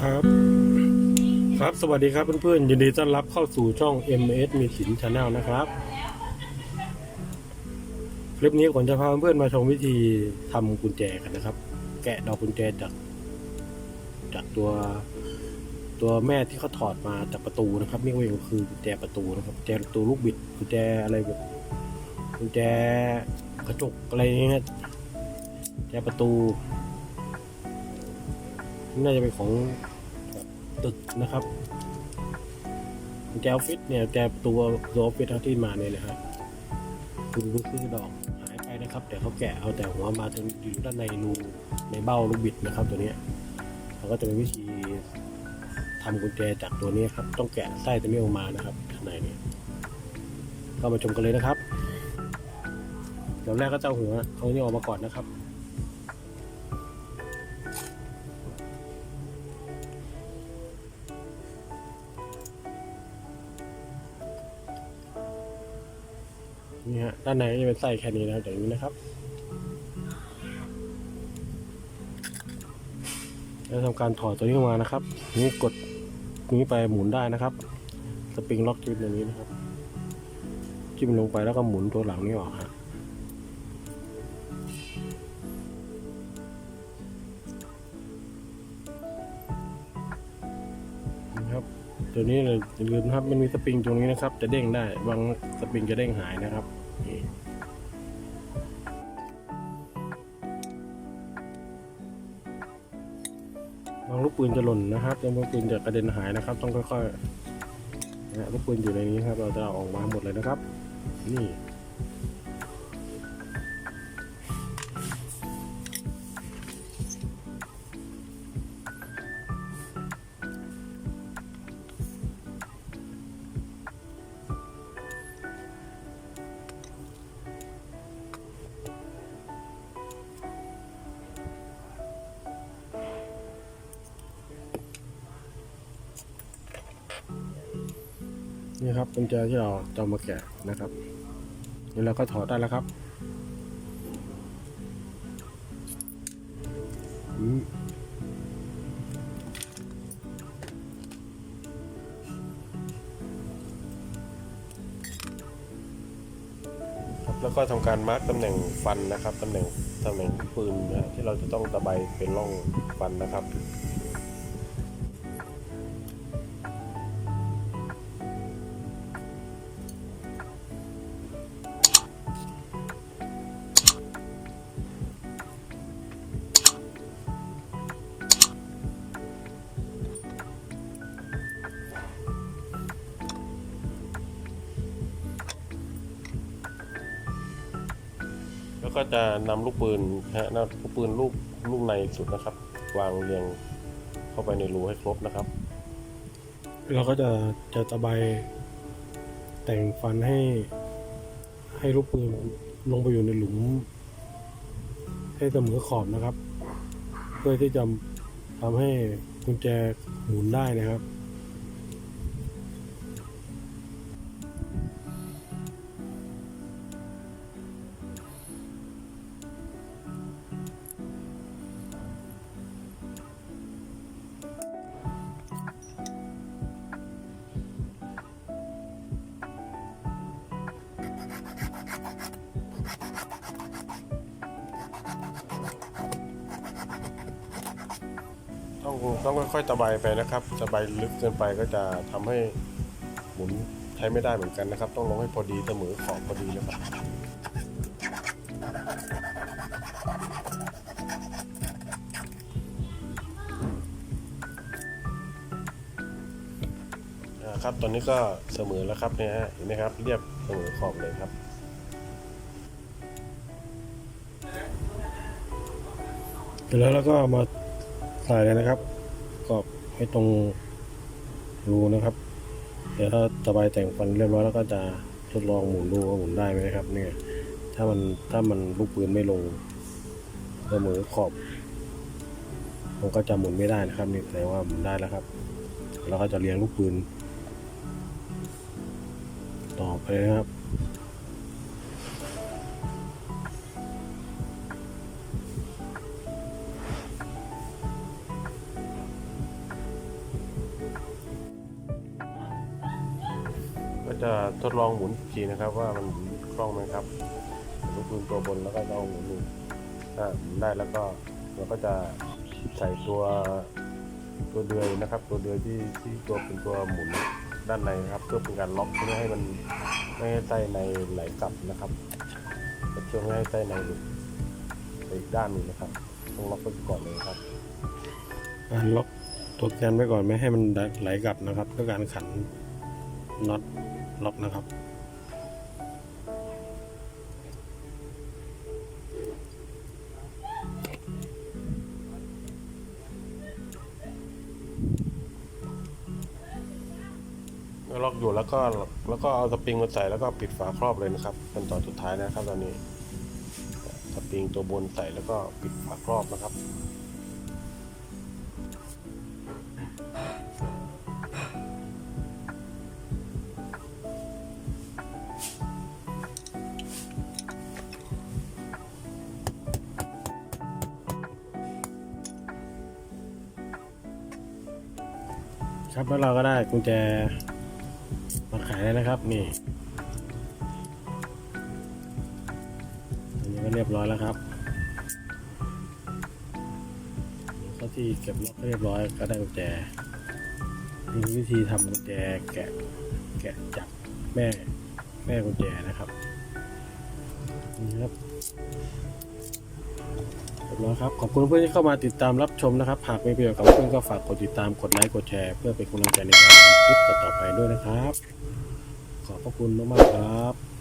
ครับ ครับสวัสดีครับเพื่อนๆยินดีต้อนรับเข้าสู่ช่อง MS มีสินชาแนลนะครับ คลิปนี้ผมจะพาเพื่อนๆมาชมวิธีทำกุญแจกันนะครับ แกะดอกกุญแจจากจากตัวตัวแม่ที่เขาถอดมาจากประตูนะครับนี่ก็เองคือกุญแจประตูนะครับกุญแจประตูลูกบิดกุญแจอะไรแบบกุญแจกระจกอะไรอย่างเงี้ยกุญแจประตู น่าจะเป็นของตึกนะครับแจออฟฟิศเนี่ยแจตัวตัวออฟฟิศที่มาเนี่ยนะครับคือคือดอกหายไปนะครับ แต่เขาแกะเอาแต่หัวมาจนอยู่ด้านในรูในเบ้าลูกบิดนะครับ ตัวนี้เราก็จะเป็นวิธีทำกุญแจจากตัวนี้ครับ ต้องแกะไส้ตัวนี้ออกมานะครับข้างในเนี่ยก็มาชมกันเลยนะครับเดี๋ยวแรกก็จะเอาหัวเอานี้ออกมาก่อนนะครับ นี่ฮะด้านในก็จะเป็นไส้แค่นี้นะครับอย่างนี้นะครับแล้วทำการถอดตัวนี้ออกมานะครับ นี่กดนี้ไปหมุนได้นะครับสปริงล็อกจิ้มตรงนี้นะครับ จิ้มลงไปแล้วก็หมุนตัวหลังนี้ออกฮะนะครับตัวนี้เลยอย่าลืมนะครับมันมีสปริงตรงนี้นะครับ จะเด้งได้บางสปริงจะเด้งหายนะครับ ลูกปืนจะหล่นนะครับยังลูกปืนจะกระเด็นหายนะครับ ต้องค่อยๆนะฮะลูกปืนอยู่ในนี้ครับ เราจะออกมาหมดเลยนะครับ นี่ นี่ครับกุญแจที่เราจะเอามาแกะนะครับนี่เราก็ถอดได้แล้วครับอืมครับแล้วก็ทำการมาร์กตำแหน่งฟันนะครับตำแหน่งตำแหน่งปืนนะที่เราจะต้องตะไบเป็นร่องฟันนะครับ แล้วก็จะนำลูกปืนนะฮะลูกปืนลูกลูกในสุดนะครับ วางเรียงเข้าไปในรูให้ครบนะครับ เราก็จะจะตะไบแต่งฟันให้ ให้ลูกปืนลงไปอยู่ในหลุม ให้เสมอขอบนะครับ เพื่อที่จะทำให้กุญแจหมุนได้นะครับ ต้องต้องค่อยๆตะไบไปนะครับตะไบลึกเกินไปก็จะทำให้หมุนใช้ไม่ได้เหมือนกันนะครับ ต้องลงให้พอดีเสมอขอบพอดีนะครับครับตอนนี้ก็เสมอแล้วครับเนี่ยเห็นไหมครับ เรียบเสมอขอบเลยครับเสร็จแล้วเราก็มา ใส่เลยนะครับกรอบให้ตรงรูนะครับ เดี๋ยวถ้าตะไบแต่งฟันเรียบร้อยแล้วก็จะทดลองหมุนดูว่าหมุนได้ไหมครับ เนี่ย ถ้ามันถ้ามันลูกปืนไม่ลงเสมอขอบมันก็จะหมุนไม่ได้นะครับ นี่แสดงว่าหมุนได้แล้วครับ เราก็จะเลี้ยงลูกปืน ต่อไปนะครับ จะทดลองหมุนทีนะครับ ว่ามันหมุนคล่องไหมครับลูกปืนตัวบนแล้วก็จะเอาหมุนดูถ้าหมุนได้แล้วก็เราก็จะใส่ตัวตัวเดือยนะครับ ตัวเดือยที่ที่ตัวเป็นตัวหมุนด้านในนะครับเพื่อเป็นการล็อกเพื่อให้มันไม่ให้ไส้ในไหลกลับนะครับจะช่วยไม่ให้ไส้ในหลุดไปอีกด้านนึงนะครับต้องล็อกไว้ก่อนเลยครับการล็อกตัวแกนไว้ก่อนไม่ให้มันไหลกลับนะครับเพื่อการขันน็อต ล็อกนะครับ ล็อกอยู่แล้วก็แล้วก็เอาสปริงมาใส่แล้วก็ปิดฝาครอบเลยนะครับเป็นตอนสุดท้ายนะครับตอนนี้สปริงตัวบนใส่แล้วก็ปิดฝาครอบนะครับ ครับแล้วเราก็ได้กุญแจมาขายแล้วนะครับ นี่อันนี้ก็เรียบร้อยแล้วครับเข้าที่เก็บล็อกเรียบร้อยก็ได้กุญแจมีวิธีทำกุญแจแกะแกะจับแม่แม่กุญแจนะครับนี่ครับ เรียบร้อยครับ ขอบคุณเพื่อนที่เข้ามาติดตามรับชมนะครับ หากมีประโยชน์กับเพื่อนก็ฝากกดติดตาม กดไลค์ กดแชร์ เพื่อเป็นกำลังใจในการทำคลิปต่อๆไปด้วยนะครับ ขอบพระคุณมากๆครับ